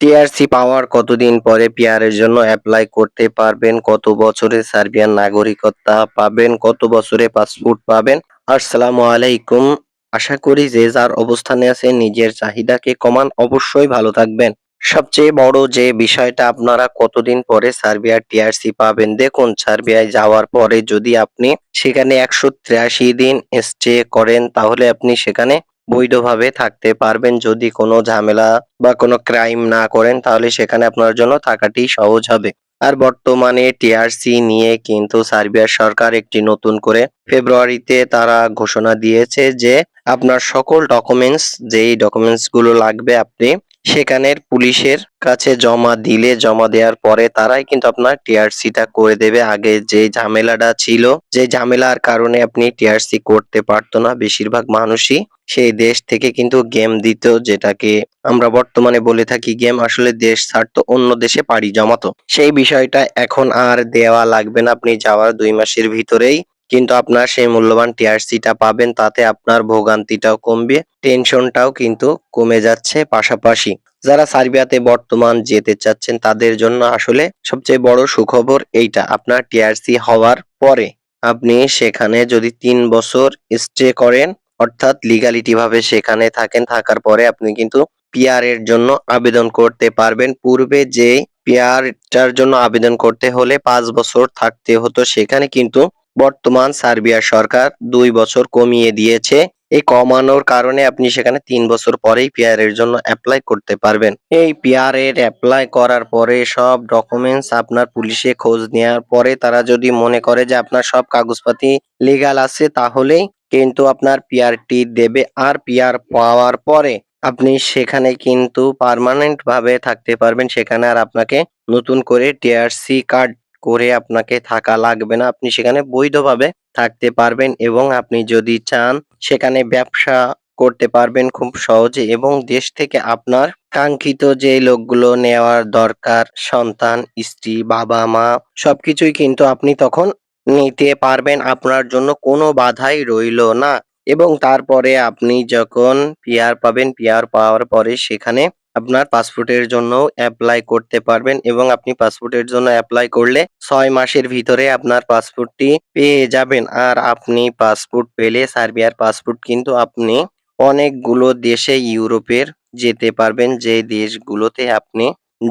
TRC পাওয়ার কতদিন পরে পিআরের জন্য অ্যাপ্লাই করতে পারবেন? কত বছরে সার্বিয়ান নাগরিকত্ব পাবেন? কত বছরে পাসপোর্ট পাবেন? আসসালামু আলাইকুম। আশা করি যে যার অবস্থানে আছে নিজের চাহিদাকে কমান। অবশ্যই ভালো থাকবেন। সবচেয়ে বড় যে বিষয়টা আপনারা কতদিন পরে সার্বিয়ার টিআরসি পাবেন? দেখুন, সার্বিয়ায় যাওয়ার পরে যদি আপনি সেখানে একশো তিরাশি দিন স্টে করেন, তাহলে আপনি সেখানে বৈধভাবে থাকতে পারবেন। যদি কোনো ঝামেলা বা কোনো ক্রাইম না করেন, তাহলে সেখানে আপনার জন্য থাকাটি সহজ হবে। আর বর্তমানে টিআরসি নিয়ে কিন্তু সার্বিয়ার সরকার একটি নতুন করে ফেব্রুয়ারিতে তারা ঘোষণা দিয়েছে যে, আপনার সকল ডকুমেন্টস যেই ডকুমেন্টসগুলো লাগবে আপনি সেখানের পুলিশের কাছে জমা দিলে জমা দেওয়ার পরে তারাই কিন্তু আপনার টিআরসিটা করে দেবে। আগে যে ঝামেলাটা ছিল, যে ঝামেলার কারণে আপনি টিআরসি করতে পারতো না বেশিরভাগ মানুষই। সেই দেশ থেকে কিন্তু গেম দিত, যেটাকে আমরা বর্তমানে বলে থাকি গেম। আসলে দেশ ছাড়তো, অন্য দেশে পাড়ি জমাতো। সেই বিষয়টা এখন আর দেওয়া লাগবে না। আপনি যাওয়ার দুই মাসের ভিতরেই কিন্তু আপনার সেই মূল্যবান টিআরসিটা পাবেন, তাতে আপনার ভোগান্তিটাও কমবে টেনশনটাও কিন্তু কমে যাচ্ছে পাশাপাশি। যারা সার্বিয়াতে বর্তমান যেতে চাচ্ছেন, তাদের জন্য আসলে সবচেয়ে বড় সুখবর এইটা, আপনার টিআরসি হওয়ার পরে। আপনি সেখানে যদি তিন বছর স্টে করেন, অর্থাৎ লিগালিটি ভাবে সেখানে থাকেন, থাকার পরে আপনি কিন্তু পিআর এর জন্য আবেদন করতে পারবেন। পূর্বে যে পিআরটার জন্য আবেদন করতে হলে পাঁচ বছর থাকতে হতো, সেখানে কিন্তু বর্তমান সার্বিয়া সরকার দুই বছর কমিয়ে দিয়েছে। এই কমানোর কারণে আপনি সেখানে তিন বছর পরেই পিআর এর জন্য অ্যাপ্লাই করতে পারবেন। এই পিআর এর অ্যাপ্লাই করার পরে সব ডকুমেন্টস আপনার পুলিশে খোঁজ নেওয়ার পরে তারা যদি মনে করে যে আপনার সব কাগজপাতি লিগাল আছে, তাহলেই কিন্তু আপনার পিআরটি দেবে। আর পিআর পাওয়ার পরে আপনি সেখানে কিন্তু পার্মানেন্ট ভাবে থাকতে পারবেন। সেখানে আর আপনাকে নতুন করে টিআরসি কার্ড করে আপনাকে থাকা লাগবে না। আপনি সেখানে বৈধভাবে থাকতে পারবেন এবং আপনি যদি চান সেখানে ব্যবসা করতে পারবেন খুব সহজে এবং দেশ থেকে আপনার কাঙ্ক্ষিত যে লোকগুলো নেওয়ার দরকার, সন্তান, স্ত্রী, বাবা, মা, সবকিছুই কিন্তু আপনি তখন নিতে পারবেন। আপনার জন্য কোনো বাধাই রইল না এবং তারপরে আপনি যখন পিআর পাবেন পিআর পাওয়ার পরে সেখানে আপনার পাসপোর্টের জন্য অ্যাপ্লাই করতে পারবেন এবং আপনি পাসপোর্টের জন্য অ্যাপ্লাই করলে ছয় মাসের ভিতরে আপনার পাসপোর্টটি পেয়ে যাবেন। আর আপনি পাসপোর্ট পেলে সার্বিয়ার পাসপোর্ট কিন্তু আপনি অনেকগুলো দেশে ইউরোপের যেতে পারবেন। যে দেশগুলোতে আপনি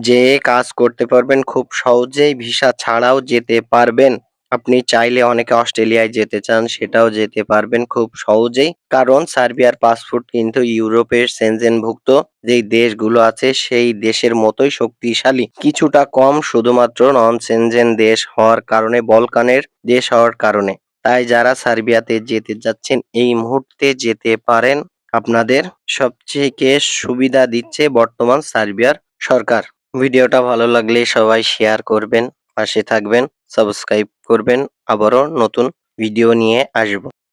যে কাজ করতে পারবেন, খুব সহজেই ভিসা ছাড়াও যেতে পারবেন। আপনি চাইলে অনেকে অস্ট্রেলিয়ায় যেতে চান, সেটাও যেতে পারবেন খুব সহজেই। কারণ সার্বিয়ার পাসপোর্ট কিন্তু ইউরোপের সেনজেনভুক্ত যেই দেশগুলো আছে, সেই দেশের মতোই শক্তিশালী। কিছুটা কম শুধুমাত্র নন সেনজেন দেশ হওয়ার কারণে, বলকানের দেশ হওয়ার কারণে। তাই যারা সার্বিয়াতে যেতে যাচ্ছেন, এই মুহূর্তে যেতে পারেন। আপনাদের সবচেয়ে সুবিধা দিচ্ছে বর্তমান সার্বিয়ার সরকার। ভিডিওটা ভালো লাগলে সবাই শেয়ার করবেন। পাশে থাকবেন সাবস্ক্রাইব করবেন আবারও নতুন ভিডিও নিয়ে আসব।